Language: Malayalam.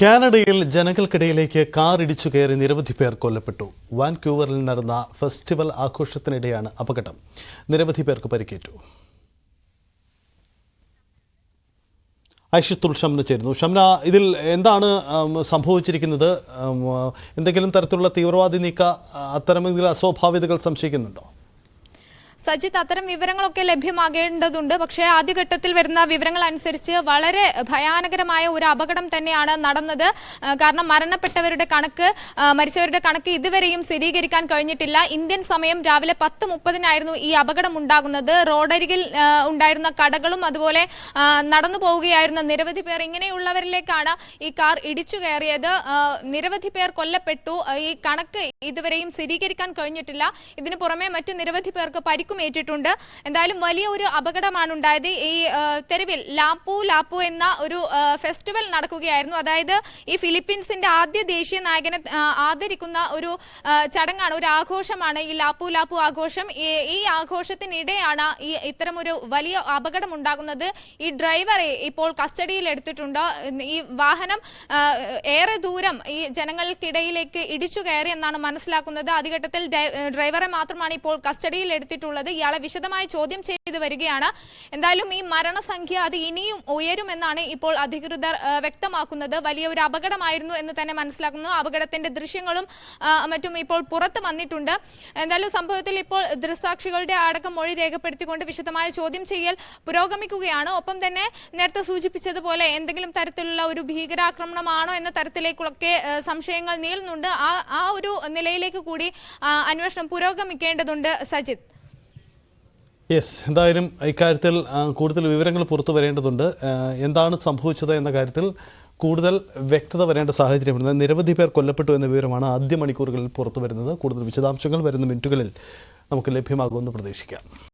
കാനഡയിൽ ജനങ്ങൾക്കിടയിലേക്ക് കാർ ഇടിച്ചു കയറി നിരവധി പേർ കൊല്ലപ്പെട്ടു. വാൻക്യൂവറിൽ നടന്ന ഫെസ്റ്റിവൽ ആഘോഷത്തിനിടെയാണ് അപകടം. നിരവധി പേർക്ക് പരിക്കേറ്റു. ഐഷിത്തുൽ ഷംന ചേരുന്നു. ഷംന ഇതിൽ എന്താണ് സംഭവിച്ചിരിക്കുന്നത്? എന്തെങ്കിലും തരത്തിലുള്ള തീവ്രവാദി നീക്ക അത്തരമെങ്കിലും അസ്വാഭാവികതകൾ സംശയിക്കുന്നുണ്ടോ? സജിത്ത് അത്തരം വിവരങ്ങളൊക്കെ ലഭ്യമാകേണ്ടതുണ്ട്. പക്ഷേ ആദ്യഘട്ടത്തിൽ വരുന്ന വിവരങ്ങൾ അനുസരിച്ച് വളരെ ഭയാനകരമായ ഒരു അപകടം തന്നെയാണ് നടന്നത്. കാരണം മരണപ്പെട്ടവരുടെ കണക്ക് മരിച്ചവരുടെ കണക്ക് ഇതുവരെയും സ്ഥിരീകരിക്കാൻ കഴിഞ്ഞിട്ടില്ല. ഇന്ത്യൻ സമയം രാവിലെ പത്ത് മുപ്പതിനായിരുന്നു ഈ അപകടം ഉണ്ടാകുന്നത്. റോഡരികിൽ ഉണ്ടായിരുന്ന കടകളും അതുപോലെ നടന്നു പോവുകയായിരുന്ന നിരവധി പേർ ഇങ്ങനെയുള്ളവരിലേക്കാണ് ഈ കാർ ഇടിച്ചു കയറിയത്. നിരവധി പേർ കൊല്ലപ്പെട്ടു. ഈ കണക്ക് ഇതുവരെയും സ്ഥിരീകരിക്കാൻ കഴിഞ്ഞിട്ടില്ല. ഇതിനു പുറമെ മറ്റ് നിരവധി പേർക്ക് പരിക്കും ഏറ്റിട്ടുണ്ട്. എന്തായാലും വലിയ ഒരു അപകടമാണ് ഉണ്ടായത് ഈ തെരുവിൽ ലാപ്പു ലാപ്പു എന്ന ഒരു ഫെസ്റ്റിവൽ നടക്കുകയായിരുന്നു. അതായത് ഈ ഫിലിപ്പീൻസിന്റെ ആദ്യ ദേശീയ നായകനെ ആദരിക്കുന്ന ഒരു ചടങ്ങാണ് ഒരു ആഘോഷമാണ് ഈ ലാപ്പു ലാപ്പു ആഘോഷം. ഈ ആഘോഷത്തിനിടെയാണ് ഈ ഇത്തരമൊരു വലിയ അപകടം ഉണ്ടാകുന്നത് ഈ ഡ്രൈവറെ ഇപ്പോൾ കസ്റ്റഡിയിൽ എടുത്തിട്ടുണ്ട് ഈ വാഹനം ഏറെ ദൂരം ഈ ജനങ്ങൾക്കിടയിലേക്ക് ഇടിച്ചു കയറി എന്നാണ് മനസ്സിലാക്കുന്നത്. ആദ്യഘട്ടത്തിൽ ഡ്രൈവറെ മാത്രമാണ് ഇപ്പോൾ കസ്റ്റഡിയിൽ എടുത്തിട്ടുള്ളത് ഇയാളെ വിശദമായി ചോദ്യം ചെയ്തു വരികയാണ്. എന്തായാലും ഈ മരണസംഖ്യ അത് ഇനിയും ഉയരുമെന്നാണ് ഇപ്പോൾ അധികൃതർ വ്യക്തമാക്കുന്നത്. വലിയ ഒരു അപകടമായിരുന്നു എന്ന് തന്നെ മനസ്സിലാക്കുന്നു. അപകടത്തിന്റെ ദൃശ്യങ്ങളും മറ്റും ഇപ്പോൾ പുറത്ത് വന്നിട്ടുണ്ട്. എന്തായാലും സംഭവത്തിൽ ഇപ്പോൾ ദൃസാക്ഷികളുടെ അടക്കം മൊഴി രേഖപ്പെടുത്തിക്കൊണ്ട് വിശദമായ ചോദ്യം ചെയ്യൽ പുരോഗമിക്കുകയാണ്. ഒപ്പം തന്നെ നേരത്തെ സൂചിപ്പിച്ചതുപോലെ എന്തെങ്കിലും തരത്തിലുള്ള ഒരു ഭീകരാക്രമണമാണോ എന്ന തരത്തിലേക്കൊക്കെ സംശയങ്ങൾ നീളുന്നുണ്ട്. ആ ആ ഒരു നിലയിലേക്ക് കൂടി അന്വേഷണം പുരോഗമിക്കേണ്ടതുണ്ട് സജിത്ത് യെസ് എന്തായാലും ഇക്കാര്യത്തിൽ കൂടുതൽ വിവരങ്ങൾ പുറത്തു വരേണ്ടതുണ്ട്. എന്താണ് സംഭവിച്ചത് എന്ന കാര്യത്തിൽ കൂടുതൽ വ്യക്തത വരേണ്ട സാഹചര്യമുണ്ട്. നിരവധി പേർ കൊല്ലപ്പെട്ടു എന്ന വിവരമാണ് ആദ്യ മണിക്കൂറുകളിൽ പുറത്തു വരുന്നത്. കൂടുതൽ വിശദാംശങ്ങൾ വരുന്ന മിനിറ്റുകളിൽ നമുക്ക് ലഭ്യമാകുമെന്ന് പ്രതീക്ഷിക്കാം.